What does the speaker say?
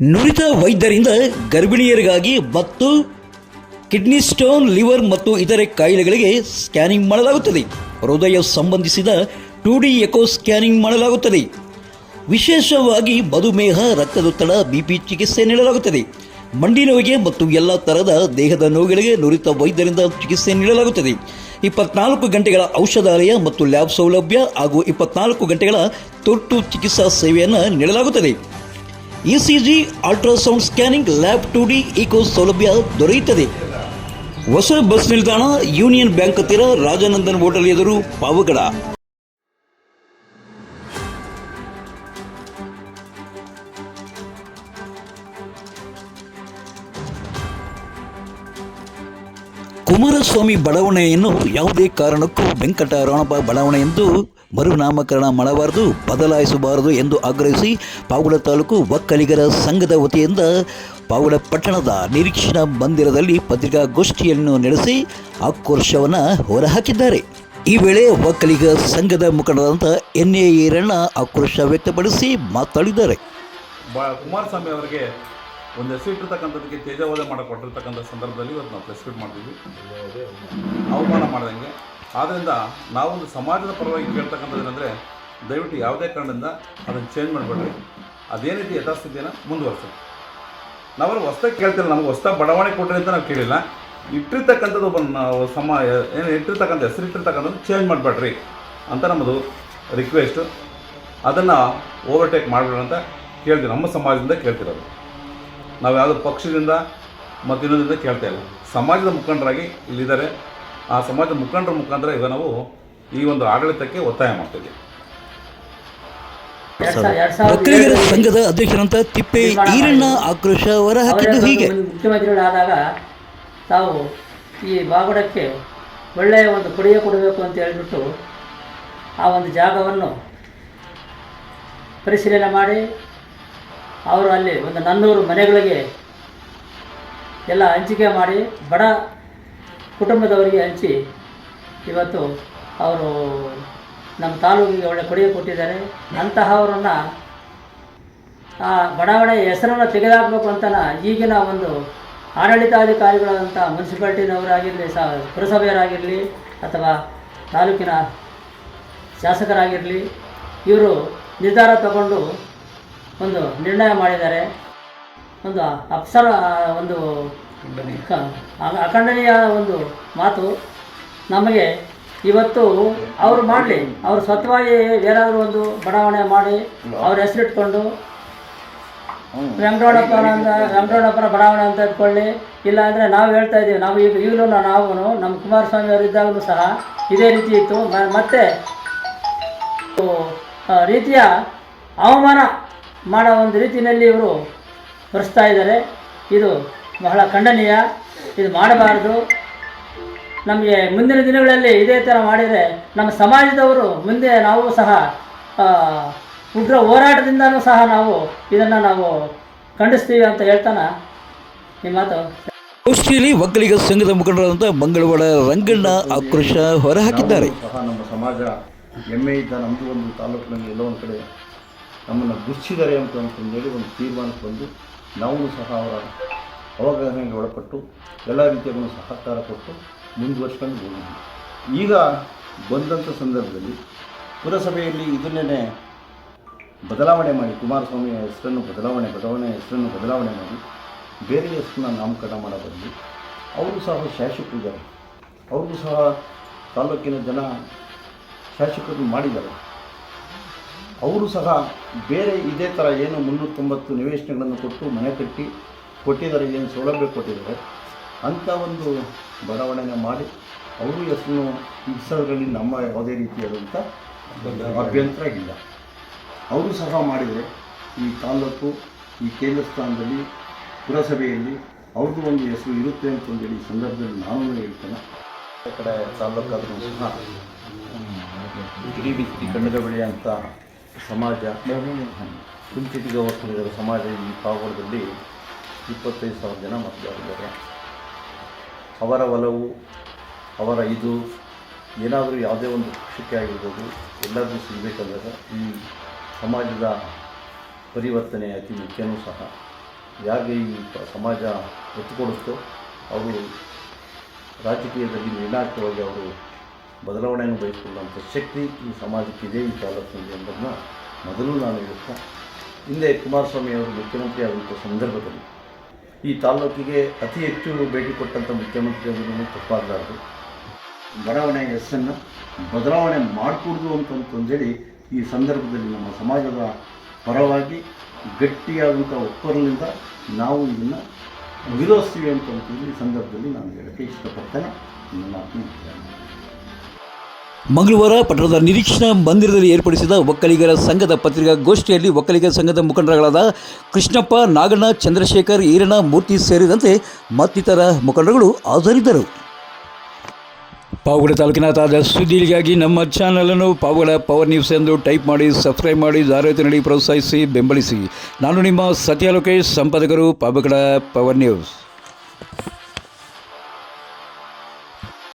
ನುರಿತ ವೈದ್ಯರಿಂದ ಗರ್ಭಿಣಿಯರಿಗಾಗಿ ಮತ್ತು ಕಿಡ್ನಿ ಸ್ಟೋನ್, ಲಿವರ್ ಮತ್ತು ಇತರೆ ಕಾಯಿಲೆಗಳಿಗೆ ಸ್ಕ್ಯಾನಿಂಗ್ ಮಾಡಲಾಗುತ್ತದೆ. ಹೃದಯ ಸಂಬಂಧಿಸಿದ ಟು ಡಿ ಎಕೋ ಸ್ಕ್ಯಾನಿಂಗ್ ಮಾಡಲಾಗುತ್ತದೆ. ವಿಶೇಷವಾಗಿ ಮಧುಮೇಹ, ರಕ್ತದೊತ್ತಡ ಬಿಪಿ ಚಿಕಿತ್ಸೆ ನೀಡಲಾಗುತ್ತದೆ. ಮಂಡಿ ನೋವಿಗೆ ಮತ್ತು ಎಲ್ಲ ತರಹದ ದೇಹದ ನೋವುಗಳಿಗೆ ನುರಿತ ವೈದ್ಯರಿಂದ ಚಿಕಿತ್ಸೆ ನೀಡಲಾಗುತ್ತದೆ. ಇಪ್ಪತ್ನಾಲ್ಕು ಗಂಟೆಗಳ ಔಷಧಾಲಯ ಮತ್ತು ಲ್ಯಾಬ್ ಸೌಲಭ್ಯ ಹಾಗೂ ಇಪ್ಪತ್ನಾಲ್ಕು ಗಂಟೆಗಳ ತುರ್ತು ಚಿಕಿತ್ಸಾ ಸೇವೆಯನ್ನು ನೀಡಲಾಗುತ್ತದೆ. ECG ultrasound scanning lab two D echo ಸೌಲಭ್ಯ ದೊರೆಯುತ್ತದೆ. ಹೊಸ ಬಸ್ ನಿಲ್ದಾಣ ಯೂನಿಯನ್ ಬ್ಯಾಂಕ್ ಹತ್ತಿರ ರಾಜನಂದನ್ ಹೋಟೆಲ್ ಎದುರು ಪಾವಗಡ. ಕುಮಾರಸ್ವಾಮಿ ಬಡಾವಣೆಯನ್ನು ಯಾವುದೇ ಕಾರಣಕ್ಕೂ ವೆಂಕಟರಮಣಪ್ಪ ಬಡಾವಣೆ ಎಂದು ಮರುನಾಮಕರಣ ಮಾಡಬಾರದು, ಬದಲಾಯಿಸಬಾರದು ಎಂದು ಆಗ್ರಹಿಸಿ ಪಾವಗಡ ತಾಲೂಕು ಒಕ್ಕಲಿಗರ ಸಂಘದ ವತಿಯಿಂದ ಪಾವಗಡ ಪಟ್ಟಣದ ನಿರೀಕ್ಷಣಾ ಮಂದಿರದಲ್ಲಿ ಪತ್ರಿಕಾಗೋಷ್ಠಿಯನ್ನು ನಡೆಸಿ ಆಕ್ರೋಶವನ್ನು ಹೊರಹಾಕಿದ್ದಾರೆ. ಈ ವೇಳೆ ಒಕ್ಕಲಿಗ ಸಂಘದ ಮುಖಂಡರಂತ ಎನ್ ಎ ಈರಣ್ಣ ಆಕ್ರೋಶ ವ್ಯಕ್ತಪಡಿಸಿ ಮಾತಾಡಿದ್ದಾರೆ. ಕುಮಾರಸ್ವಾಮಿ ಅವರಿಗೆ ಒಂದು ಹೆಸರಿಟ್ಟಿರ್ತಕ್ಕಂಥದ್ದಕ್ಕೆ ತೇಜೋವಧೆ ಮಾಡಕ್ಕೆ ಕೊಟ್ಟಿರ್ತಕ್ಕಂಥ ಸಂದರ್ಭದಲ್ಲಿ ಇವತ್ತು ನಾವು ಪ್ರೆಸ್ ಮೀಟ್ ಮಾಡ್ತೀವಿ ಅವಮಾನ ಮಾಡ್ದಂಗೆ. ಆದ್ದರಿಂದ ನಾವೊಂದು ಸಮಾಜದ ಪರವಾಗಿ ಕೇಳ್ತಕ್ಕಂಥದ್ದು ಏನಂದರೆ, ದಯವಿಟ್ಟು ಯಾವುದೇ ಕಾರಣದಿಂದ ಅದನ್ನು ಚೇಂಜ್ ಮಾಡಬೇಡ್ರಿ. ಅದೇ ರೀತಿ ಯಥಾಸ್ಥಿತಿಯನ್ನು ಮುಂದುವರಿಸಿ ನಾವೆಲ್ಲ ಹೊಸ್ದಾಗಿ ಕೇಳ್ತಿಲ್ಲ, ನಮ್ಗೆ ಹೊಸ್ದಾಗಿ ಬಡಾವಣೆ ಕೊಟ್ಟರೆ ಅಂತ ನಾವು ಕೇಳಿಲ್ಲ. ಇಟ್ಟಿರ್ತಕ್ಕಂಥದ್ದು ಒಬ್ಬ ನಾವು ಸಮ, ಏನು ಇಟ್ಟಿರ್ತಕ್ಕಂಥ ಹೆಸರು ಇಟ್ಟಿರ್ತಕ್ಕಂಥದ್ದು ಚೇಂಜ್ ಮಾಡಬೇಡ್ರಿ ಅಂತ ನಮ್ಮದು ರಿಕ್ವೆಸ್ಟು ಅದನ್ನು ಓವರ್ಟೇಕ್ ಮಾಡಬೇಡ ಅಂತ ಕೇಳ್ತೀವಿ, ನಮ್ಮ ಸಮಾಜದಿಂದ ಕೇಳ್ತಿರೋದು. ನಾವು ಯಾವುದೋ ಪಕ್ಷದಿಂದ ಮತ್ತು ಇನ್ನೊಂದರಿಂದ ಕೇಳ್ತಾ ಇಲ್ಲ. ಸಮಾಜದ ಮುಖಂಡರಾಗಿ ಇಲ್ಲಿದ್ದಾರೆ. ಆ ಸಮಾಜದ ಮುಖಂಡರ ಮುಖಾಂತರ ಈಗ ನಾವು ಈ ಒಂದು ಆಡಳಿತಕ್ಕೆ ಒತ್ತಾಯ ಮಾಡ್ತೀವಿ ಒಕ್ಕಲಿಗರ ಸಂಘದ ಅಧ್ಯಕ್ಷರಂತ ತಿಪ್ಪೆ ಈರಣ್ಣ ಆಕ್ರೋಶ ಹೊರಹಾಕಿದ್ದು ಹೀಗೆ. ಮುಖ್ಯಮಂತ್ರಿಗಳಾದಾಗ ತಾವು ಈ ಬಾಗುಡಕ್ಕೆ ಒಳ್ಳೆಯ ಒಂದು ಕೊಡುಗೆ ಕೊಡಬೇಕು ಅಂತ ಹೇಳಿಬಿಟ್ಟು ಆ ಒಂದು ಜಾಗವನ್ನು ಪರಿಶೀಲನೆ ಮಾಡಿ ಅವರು ಅಲ್ಲಿ ಒಂದು ನನ್ನೂರು ಮನೆಗಳಿಗೆ ಎಲ್ಲ ಹಂಚಿಕೆ ಮಾಡಿ ಬಡ ಕುಟುಂಬದವರಿಗೆ ಹಂಚಿ ಇವತ್ತು ಅವರು ನಮ್ಮ ತಾಲೂಕಿಗೆ ಒಳ್ಳೆ ಕೊಡುಗೆ ಕೊಟ್ಟಿದ್ದಾರೆ. ಅಂತಹವರನ್ನು ಆ ಬಡಾವಣೆ ಹೆಸರನ್ನು ತೆಗೆದಾಕಬೇಕು ಅಂತ ಈಗಿನ ಒಂದು ಆಡಳಿತಾಧಿಕಾರಿಗಳಾದಂಥ ಮುನ್ಸಿಪಾಲ್ಟಿನವರಾಗಿರಲಿ, ಸ ಪುರಸಭೆಯರಾಗಿರಲಿ ಅಥವಾ ತಾಲೂಕಿನ ಶಾಸಕರಾಗಿರಲಿ, ಇವರು ನಿರ್ಧಾರ ತಗೊಂಡು ಒಂದು ನಿರ್ಣಯ ಮಾಡಿದ್ದಾರೆ. ಒಂದು ಅಪ್ಸರ ಒಂದು ಅಖಂಡನೀಯ ಒಂದು ಮಾತು ನಮಗೆ ಇವತ್ತು ಅವರು ಮಾಡಲಿ ಅವರು ಸ್ವತಃವಾಗಿ ಏನಾದರೂ ಒಂದು ಬಡಾವಣೆ ಮಾಡಿ ಅವ್ರ ಹೆಸರಿಟ್ಕೊಂಡು ಅಂತ ವೆಂಕಟರಮಣಪ್ಪನ ಬಡಾವಣೆ ಅಂತ ಇಟ್ಕೊಳ್ಳಿ. ಇಲ್ಲ ಅಂದರೆ ನಾವು ಹೇಳ್ತಾ ಇದ್ದೀವಿ ನಾವು ಈಗ ಈಗಲೂ ನಾವು ನಮ್ಮ ಕುಮಾರಸ್ವಾಮಿ ಅವರು ಇದ್ದಾಗಲೂ ಸಹ ಇದೇ ರೀತಿ ಇತ್ತು. ಮತ್ತೆ ರೀತಿಯ ಅವಮಾನ ಮಾಡೋ ಒಂದು ರೀತಿಯಲ್ಲಿ ಇವರು ಬರೆಸ್ತಾ ಇದ್ದಾರೆ. ಇದು ಬಹಳ ಖಂಡನೀಯ. ಇದು ಮಾಡಬಾರದು. ನಮಗೆ ಮುಂದಿನ ದಿನಗಳಲ್ಲಿ ಇದೇ ಥರ ಮಾಡಿದರೆ ನಮ್ಮ ಸಮಾಜದವರು ಮುಂದೆ ನಾವು ಸಹ ಉಗ್ರ ಹೋರಾಟದಿಂದನೂ ಸಹ ನಾವು ಇದನ್ನು ನಾವು ಖಂಡಿಸ್ತೀವಿ ಅಂತ ಹೇಳ್ತಾನ. ಈ ಮಾತು. ಗೋಷ್ಠಿಯಲ್ಲಿ ಒಕ್ಕಲಿಗ ಸಂಘದ ಮುಖಂಡರಾದಂಥ ಮಂಗಳವಾಡ ರಂಗಣ್ಣ ಆಕ್ರೋಶ ಹೊರಹಾಕಿದ್ದಾರೆ. ಸಹ ನಮ್ಮ ಸಮಾಜ ಹೆಮ್ಮೆಯಿಂದ ನಮ್ಮದು ಒಂದು ತಾಲೂಕಿನಲ್ಲಿ ಎಲ್ಲೋ ಒಂದು ಕಡೆ ನಮ್ಮನ್ನು ಗುರ್ಸಿದ್ದಾರೆ ಅಂತ ಅಂತಂದೇಳಿ ಒಂದು ತೀರ್ಮಾನಕ್ಕೆ ಬಂದು ನಾವು ಸಹ ಅವರ ಅವಗಾಹನೆಗೆ ಒಳಪಟ್ಟು ಎಲ್ಲ ರೀತಿಯ ಒಂದು ಸಹಕಾರ ಕೊಟ್ಟು ಮುಂದುವರ್ಸ್ಕೊಂಡು ಹೋಗಿದ್ವಿ. ಈಗ ಬಂದಂಥ ಸಂದರ್ಭದಲ್ಲಿ ಪುರಸಭೆಯಲ್ಲಿ ಇದನ್ನೇ ಬದಲಾವಣೆ ಮಾಡಿ ಕುಮಾರಸ್ವಾಮಿಯ ಹೆಸರನ್ನು ಬದಲಾವಣೆ ಬದಲಾವಣೆ ಹೆಸರನ್ನು ಬದಲಾವಣೆ ಮಾಡಿ ಬೇರೆ ಹೆಸರನ್ನ ನಾಮಕರಣ ಮಾಡೋ ಅವರು ಸಹ ಶಾಸಕರಿದ್ದಾರೆ. ಅವ್ರಿಗೂ ಸಹ ತಾಲೂಕಿನ ಜನ ಶಾಸಕರು ಮಾಡಿದ್ದಾರೆ. ಅವರು ಸಹ ಬೇರೆ ಇದೇ ಥರ ಏನು ಮುನ್ನೂರ ತೊಂಬತ್ತು ನಿವೇಶನಗಳನ್ನು ಕೊಟ್ಟು ಮನೆ ಕಟ್ಟಿ ಕೊಟ್ಟಿದ್ದಾರೆ, ಏನು ಸೌಲಭ್ಯ ಕೊಟ್ಟಿದ್ದಾರೆ, ಅಂಥ ಒಂದು ಬಡಾವಣೆನ ಮಾಡಿ ಅವರು ಹೆಸರು ಇಡಿಸೋದ್ರಲ್ಲಿ ನಮ್ಮ ಯಾವುದೇ ರೀತಿಯಾದಂಥ ಅಭ್ಯಂತರ ಇಲ್ಲ ಅವರು ಸಹ ಮಾಡಿದರೆ ಈ ತಾಲೂಕು ಈ ಕೇಂದ್ರ ಸ್ಥಾನದಲ್ಲಿ ಪುರಸಭೆಯಲ್ಲಿ ಅವ್ರದ್ದು ಒಂದು ಹೆಸರು ಇರುತ್ತೆ ಅಂತಂದೇಳಿ ಈ ಸಂದರ್ಭದಲ್ಲಿ ನಾನು ಹೇಳ್ತೇನೆ. ಕಡೆ ತಾಲೂಕಾದ್ರೂ ಸಹ ಇಡೀ ಕಣ್ಣದ ಬಳಿ ಅಂತ ಸಮಾಜ ಕುಂಚಿಟಿಗೆ ಒಕ್ಕಲಿಗರ ಸಮಾಜ ಈ ಪಾವಗಡದಲ್ಲಿ ಇಪ್ಪತ್ತೈದು ಸಾವಿರ ಜನ ಮತದಾರರಿದ್ದಾರೆ ಅವರ ಒಲವು, ಅವರ ಇದು, ಏನಾದರೂ ಯಾವುದೇ ಒಂದು ಪಕ್ಷಕ್ಕೆ ಆಗಿರ್ಬೋದು ಎಲ್ಲರಿಗೂ ಸಿಗಬೇಕಾದಾಗ ಈ ಸಮಾಜದ ಪರಿವರ್ತನೆ ಅತಿ ಮುಖ್ಯನೂ ಸಹ. ಯಾರಿಗೆ ಈ ಸಮಾಜ ಒತ್ತುಕೊಡುತ್ತೋ, ಅವರು ರಾಜಕೀಯದಲ್ಲಿ ನಿರ್ಣಾಯಕವಾಗಿ ಅವರು ಬದಲಾವಣೆಯನ್ನು ಬಯಸಿಕೊಳ್ಳುವಂಥ ಶಕ್ತಿ ಈ ಸಮಾಜಕ್ಕಿದೆ ಈ ತಾಲೂಕಿನಲ್ಲಿ ಎಂಬುದನ್ನು ಮೊದಲು ನಾನು ಹೇಳುತ್ತಾ, ಹಿಂದೆ ಕುಮಾರಸ್ವಾಮಿ ಅವರು ಮುಖ್ಯಮಂತ್ರಿ ಆದಂಥ ಸಂದರ್ಭದಲ್ಲಿ ಈ ತಾಲೂಕಿಗೆ ಅತಿ ಹೆಚ್ಚು ಭೇಟಿ ಕೊಟ್ಟಂಥ ಮುಖ್ಯಮಂತ್ರಿ ಅದನ್ನು ತಪ್ಪಾಗಲಾರದು ಬಡಾವಣೆ ಹೆಸರನ್ನು ಬದಲಾವಣೆ ಮಾಡಿಕೊಡ್ದು ಅಂತಂತಂದೇಳಿ ಈ ಸಂದರ್ಭದಲ್ಲಿ ನಮ್ಮ ಸಮಾಜದ ಪರವಾಗಿ ಗಟ್ಟಿಯಾದಂಥ ಒಪ್ಪರಲಿಂದ ನಾವು ಇದನ್ನು ವಿರೋಧಿಸ್ತೀವಿ ಅಂತಂತಂದು ಈ ಸಂದರ್ಭದಲ್ಲಿ ನಾನು ಹೇಳೋಕ್ಕೆ ಇಷ್ಟಪಡ್ತೇನೆ ನನ್ನ ಮುಗಿಸ್ತೇನೆ. ಮಂಗಳವಾರ ಪಟ್ಟಣದ ನಿರೀಕ್ಷಣಾ ಮಂದಿರದಲ್ಲಿ ಏರ್ಪಡಿಸಿದ ಒಕ್ಕಲಿಗರ ಸಂಘದ ಪತ್ರಿಕಾಗೋಷ್ಠಿಯಲ್ಲಿ ಒಕ್ಕಲಿಗರ ಸಂಘದ ಮುಖಂಡರುಗಳಾದ ಕೃಷ್ಣಪ್ಪ, ನಾಗಣ್ಣ, ಚಂದ್ರಶೇಖರ್, ಈರಣ್ಣ, ಮೂರ್ತಿ ಸೇರಿದಂತೆ ಮತ್ತಿತರ ಮುಖಂಡರುಗಳು ಹಾಜರಿದ್ದರು. ಪಾವಗಡ ತಾಲೂಕಿನ ತಾಜಾ ಸುದ್ದಿಗಾಗಿ ನಮ್ಮ ಚಾನಲನ್ನು ಪಾವಗಡ ಪವರ್ ನ್ಯೂಸ್ ಎಂದು ಟೈಪ್ ಮಾಡಿ ಸಬ್ಸ್ಕ್ರೈಬ್ ಮಾಡಿ ಜಾಹೀರಾತು ನೀಡಿ ಪ್ರೋತ್ಸಾಹಿಸಿ, ಬೆಂಬಲಿಸಿ. ನಾನು ನಿಮ್ಮ ಸತ್ಯ ಲೋಕೇಶ್ ಸಂಪಾದಕರು ಪಾವಗಡ ಪವರ್ ನ್ಯೂಸ್